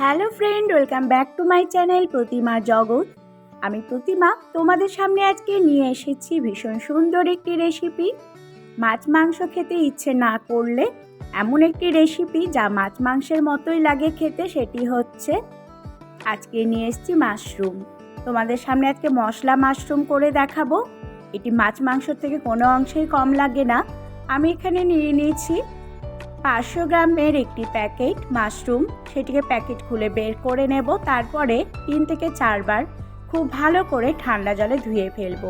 Hello friend, welcome back to my channel Pratima Jagat. আমি প্রতিমা, তোমাদের সামনে আজকে নিয়ে এসেছি ভীষণ সুন্দর একটি রেসিপি মাছ মাংস খেতে ইচ্ছে না করলে এমন একটি রেসিপি যা মাছ মাংসের মতোই লাগে খেতে, সেটি হচ্ছে আজকে নিয়ে এসেছি মাশরুম তোমাদের সামনে আজকে মশলা মাশরুম করে দেখাবো। এটি মাছ মাংস থেকে কোনো অংশেই কম লাগে না। আমি এখানে নিয়ে নিয়েছি পাঁচশো গ্রামের একটি প্যাকেট মাশরুম, সেটিকে প্যাকেট খুলে বের করে নেব, তারপরে তিন থেকে চারবার খুব ভালো করে ঠান্ডা জলে ধুয়ে ফেলব।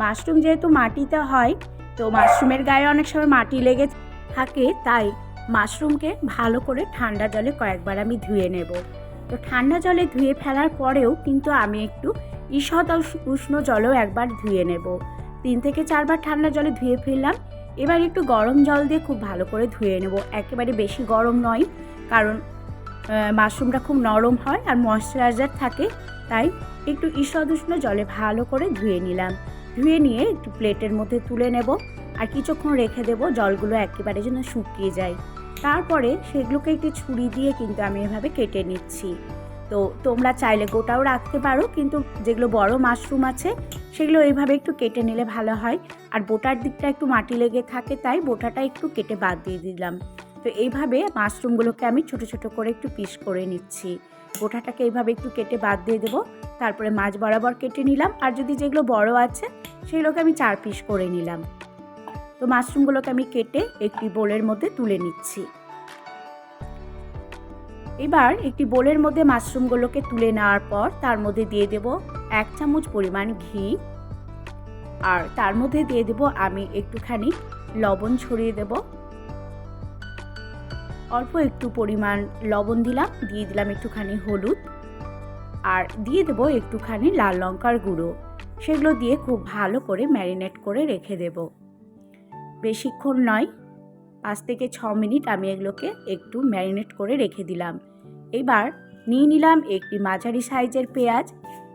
মাশরুম যেহেতু মাটিতে হয়, তো মাশরুমের গায়ে অনেক সময় মাটি লেগে থাকে, তাই মাশরুমকে ভালো করে ঠান্ডা জলে কয়েকবার আমি ধুয়ে নেব। তো ঠান্ডা জলে ধুয়ে ফেলার পরেও কিন্তু আমি একটু ঈষৎ উষ্ণ জলেও একবার ধুয়ে নেব। তিন থেকে চারবার ঠান্ডা জলে ধুয়ে ফেললাম এবার একটু গরম জল দিয়ে খুব ভালো করে ধুয়ে নেব। একেবারে বেশি গরম নয়, কারণ মাশরুমটা খুব নরম হয় আর ময়শ্চারাইজার থাকে, তাই একটু ঈষৎ উষ্ণ জলে ভালো করে ধুয়ে নিলাম। ধুয়ে নিয়ে একটু প্লেটের মধ্যে তুলে নেব আর কিছুক্ষণ রেখে দেব জলগুলো একেবারে যেন শুকিয়ে যায়। তারপরে সেগুলোকে একটু ছুরি দিয়ে কিন্তু আমি এভাবে কেটে নিচ্ছি। তো তোমরা চাইলে গোটাও রাখতে পারো, কিন্তু যেগুলো বড় মাশরুম আছে সেগুলো এইভাবে একটু কেটে নিলে ভালো হয়। আর বোটার দিকটা একটু মাটি লেগে থাকে, তাই বোটাটা একটু কেটে বাদ দিয়ে দিলাম। তো এইভাবে মাশরুমগুলোকে আমি ছোট ছোট করে একটু পিস করে নিচ্ছি। বোটাটাকে এইভাবে একটু কেটে বাদ দিয়ে দেবো। তারপরে মাছ বরাবর কেটে নিলাম। আর যদি যেগুলো বড় আছে, সেগুলোকে আমি চার পিস করে নিলাম। তো মাশরুমগুলোকে আমি কেটে একটি বোলের মধ্যে তুলে নিচ্ছি। এবার একটি বোলের মধ্যে মাশরুমগুলোকে তুলে নেওয়ার পর তার মধ্যে দিয়ে দেব এক চামচ পরিমাণ ঘি। আর তার মধ্যে দিয়ে দেব আমি একটুখানি লবণ ছড়িয়ে দেব। অল্প একটু পরিমাণ লবণ দিলাম, দিয়ে দিলাম একটুখানি হলুদ। আর দিয়ে দেব একটুখানি লাল লঙ্কার গুঁড়ো। সেগুলো দিয়ে খুব ভালো করে ম্যারিনেট করে রেখে দেব। বেশিক্ষণ নয়, পাঁচ থেকে ছ মিনিট আমি এগুলোকে একটু ম্যারিনেট করে রেখে দিলাম। এবার নিয়ে নিলাম একটি মাঝারি সাইজের পেঁয়াজ।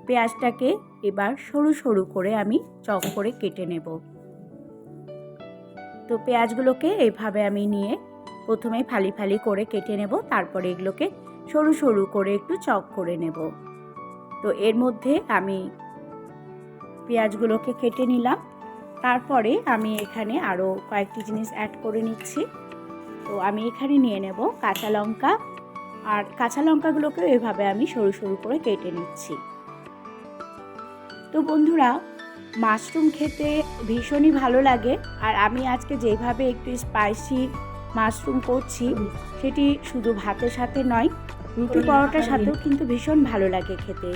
পেঁয়াজটাকে এবার সরু সরু করে আমি চক করে কেটে নেব। তো পেঁয়াজগুলোকে এইভাবে আমি নিয়ে প্রথমে ফালি ফালি করে কেটে নেব, তারপরে এগুলোকে সরু সরু করে একটু চক করে নেব। তো এর মধ্যে আমি পেঁয়াজগুলোকে কেটে নিলাম। তারপরে আমি এখানে আরও কয়েকটি জিনিস অ্যাড করে নিচ্ছি। তো আমি এখানে নিয়ে নেব কাঁচা লঙ্কা আর কাঁচা লঙ্কাগুলোকেও এভাবে আমি সরু সরু করে কেটে নিচ্ছি। তো বন্ধুরা, মাশরুম খেতে ভীষণই ভালো লাগে আর আমি আজকে যেভাবে একটু স্পাইসি মাশরুম করছি, সেটি শুধু ভাতের সাথে নয়, রুটি পরোটার সাথেও কিন্তু ভীষণ ভালো লাগে খেতে।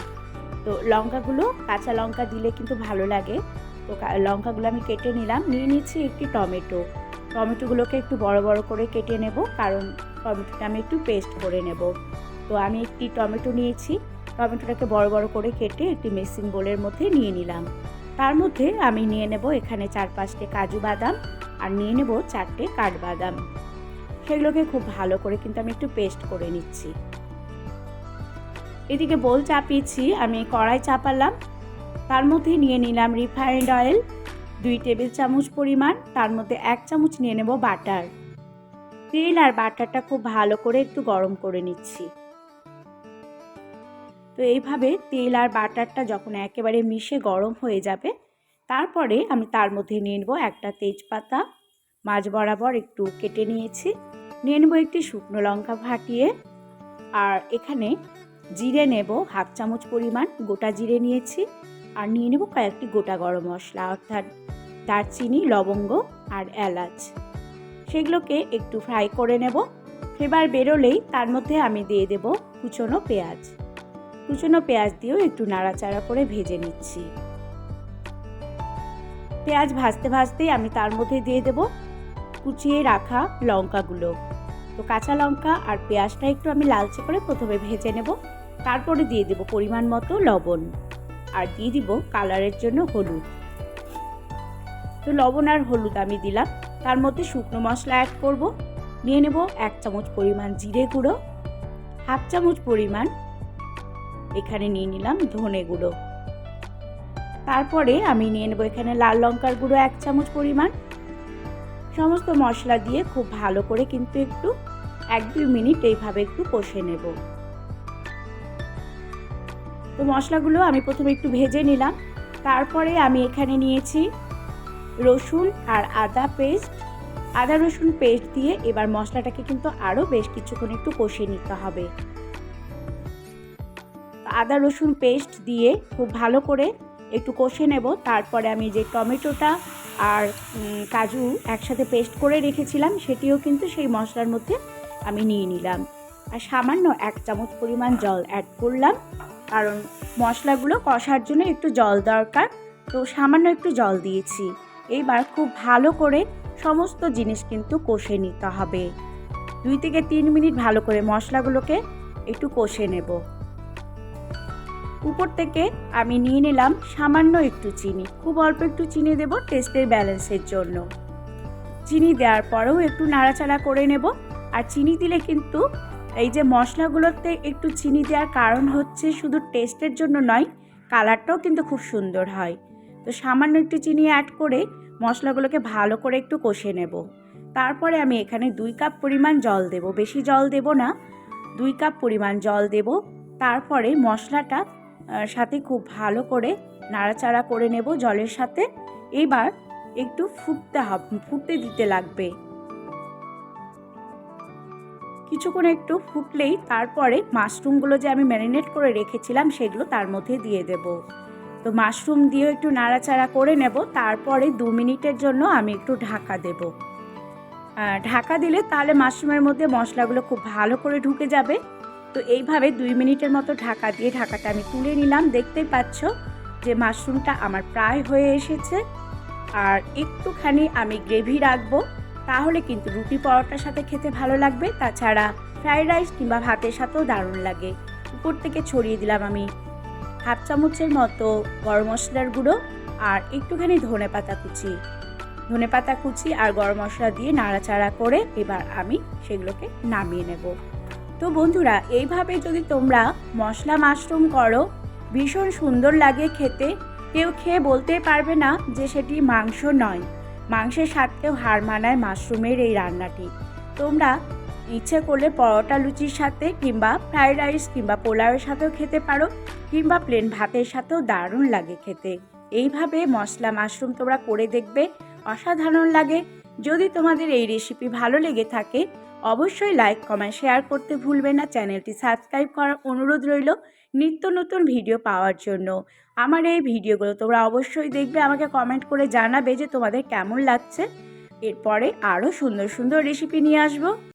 তো লঙ্কাগুলো, কাঁচা লঙ্কা দিলে কিন্তু ভালো লাগে। তো লঙ্কাগুলো আমি কেটে নিলাম, নিয়ে নিচ্ছি একটি টমেটো। টমেটোগুলোকে একটু বড় বড় করে কেটে নেব, কারণ টমেটোটা আমি একটু পেস্ট করে নেব। তো আমি একটি টমেটো নিয়েছি, টমেটোটাকে বড় বড় করে কেটে একটি মেসিং বোলের মধ্যে নিয়ে নিলাম। তার মধ্যে আমি নিয়ে নেব এখানে চার পাঁচটে কাজু বাদাম আর নিয়ে নেব চারটে কাঠবাদাম। সেগুলোকে খুব ভালো করে কিন্তু আমি একটু পেস্ট করে নিচ্ছি। এদিকে বোল চাপিয়েছি, আমি কড়াই চাপালাম। তার মধ্যে নিয়ে নিলাম রিফাইন্ড অয়েল দুই টেবিল চামচ পরিমাণ, তার মধ্যে এক চামচ নিয়ে নেব বাটার। তেল আর বাটারটা খুব ভালো করে একটু গরম করে নিচ্ছি। তো এইভাবে তেল আর বাটারটা যখন একেবারে মিশে গরম হয়ে যাবে, তারপরে আমি তার মধ্যে নিয়ে নেব একটা তেজপাতা। মাছ বরাবর একটু কেটে নিয়েছি। নিয়ে নেব একটি শুকনো লঙ্কা ফাটিয়ে। আর এখানে জিরে নেব, হাফ চামচ পরিমাণ গোটা জিরে নিয়েছি। আর নিয়ে নেব কয়েকটি গোটা গরম মশলা, অর্থাৎ দারচিনি লবঙ্গ আর এলাচ। সেগুলোকে একটু ফ্রাই করে নেব। ফ্লেভার বেরোলেই তার মধ্যে আমি দিয়ে দেব কুচনো পেঁয়াজ। কুচনো পেঁয়াজ দিয়েও একটু নাড়াচাড়া করে ভেজে নিচ্ছি। পেঁয়াজ ভাজতে ভাজতেই আমি তার মধ্যে দিয়ে দেব কুচিয়ে রাখা লঙ্কাগুলো। তো কাঁচা লঙ্কা আর পেঁয়াজটা একটু আমি লালচে করে প্রথমে ভেজে নেব। তারপরে দিয়ে দেব পরিমাণ মতো লবণ। আর দিয়ে দিব কালারের জন্য হলুদ। তো লবণ আর হলুদ আমি দিলাম। তার মধ্যে শুকনো মশলা অ্যাড করব। নিয়ে নেব এক চামচ পরিমাণ জিরে গুঁড়ো, হাফ চামচ পরিমাণ এখানে নিয়ে নিলাম ধনে গুঁড়ো। তারপরে আমি নিয়ে নেব এখানে লাল লঙ্কার গুঁড়ো এক চামচ পরিমাণ। সমস্ত মশলা দিয়ে খুব ভালো করে কিন্তু একটু, এক দুই মিনিট এইভাবে একটু কষে নেব। তো মশলাগুলো আমি প্রথমে একটু ভেজে নিলাম। তারপরে আমি এখানে নিয়েছি রসুন আর আদা পেস্ট, আদা রসুন পেস্ট দিয়ে এবার মশলাটাকে কিন্তু আরও বেশ কিছুক্ষণ একটু কষিয়ে নিতে হবে। আদা রসুন পেস্ট দিয়ে খুব ভালো করে একটু কষে নেব। তারপরে আমি যে টমেটোটা আর কাজু একসাথে পেস্ট করে রেখেছিলাম, সেটিও কিন্তু সেই মশলার মধ্যে আমি নিয়ে নিলাম। আর সামান্য এক চামচ পরিমাণ জল অ্যাড করলাম, কারণ মশলাগুলো কষার জন্য একটু জল দরকার। তো সামান্য একটু জল দিয়েছি। এইবার খুব ভালো করে সমস্ত জিনিস কিন্তু কষে নিতে হবে। দুই থেকে তিন মিনিট ভালো করে মশলাগুলোকে একটু কষে নেব। উপর থেকে আমি নিয়ে নিলাম সামান্য একটু চিনি। খুব অল্প একটু চিনি দেব টেস্টের ব্যালেন্সের জন্য। চিনি দেওয়ার পরেও একটু নাড়াচাড়া করে নেব। আর চিনি দিলে কিন্তু এই যে মশলাগুলোতে একটু চিনি দেওয়ার কারণ হচ্ছে শুধু টেস্টের জন্য নয়, কালারটাও কিন্তু খুব সুন্দর হয়। তো সামান্য একটু চিনি অ্যাড করে মশলাগুলোকে ভালো করে একটু কষে নেব। তারপরে আমি এখানে দুই কাপ পরিমাণ জল দেব। বেশি জল দেব না, দুই কাপ পরিমাণ জল দেব। তারপরে মশলাটা সাথে খুব ভালো করে নাড়াচাড়া করে নেব জলের সাথে। এবার একটু ফুটতে হবে, ফুটতে দিতে লাগবে। কিছুক্ষণ একটু ফুটলেই তারপরে মাশরুমগুলো যে আমি ম্যারিনেট করে রেখেছিলাম সেগুলো তার মধ্যে দিয়ে দেব। তো মাশরুম দিয়েও একটু নাড়াচাড়া করে নেব, তারপরে দু মিনিটের জন্য আমি একটু ঢাকা দেব। ঢাকা দিলে তাহলে মাশরুমের মধ্যে মশলাগুলো খুব ভালো করে ঢুকে যাবে। তো এইভাবে দুই মিনিটের মতো ঢাকা দিয়ে ঢাকাটা আমি তুলে নিলাম। দেখতেই পাচ্ছ যে মাশরুমটা আমার প্রায় হয়ে এসেছে। আর একটুখানি আমি গ্রেভি রাখব, তাহলে কিন্তু রুটি পরোটার সাথে খেতে ভালো লাগবে। তাছাড়া ফ্রাইড রাইস কিংবা ভাতের সাথেও দারুণ লাগে। উপর থেকে ছড়িয়ে দিলাম আমি হাফ চামচের মতো গরম মশলার গুঁড়ো আর একটুখানি ধনে পাতা কুচি। ধনে পাতা কুচি আর গরম মশলা দিয়ে নাড়াচাড়া করে এবার আমি সেগুলোকে নামিয়ে নেব। তো বন্ধুরা, এইভাবে যদি তোমরা মশলা মাশরুম করো, ভীষণ সুন্দর লাগে খেতে। কেউ খেয়ে বলতে পারবে না যে সেটি মাংস নয়। মাংসের স্বাদকেও হার মানায় মাশরুমের এই রান্নাটি। তোমরা ইচ্ছে করলে পরোটা লুচির সাথে কিংবা ফ্রাইড রাইস কিংবা পোলাওয়ের সাথেও খেতে পারো, কিংবা প্লেন ভাতের সাথেও দারুণ লাগে খেতে। এইভাবে মশলা মাশরুম তোমরা করে দেখবে, অসাধারণ লাগে। যদি তোমাদের এই রেসিপি ভালো লেগে থাকে, অবশ্যই লাইক কমেন্ট শেয়ার করতে ভুলবে না। চ্যানেলটি সাবস্ক্রাইব করার অনুরোধ রইল নিত্য নতুন ভিডিও পাওয়ার জন্য। আমার এই ভিডিওগুলো তোমরা অবশ্যই দেখবে, আমাকে কমেন্ট করে জানাবে যে তোমাদের কেমন লাগছে। এরপরে আরও সুন্দর সুন্দর রেসিপি নিয়ে আসব।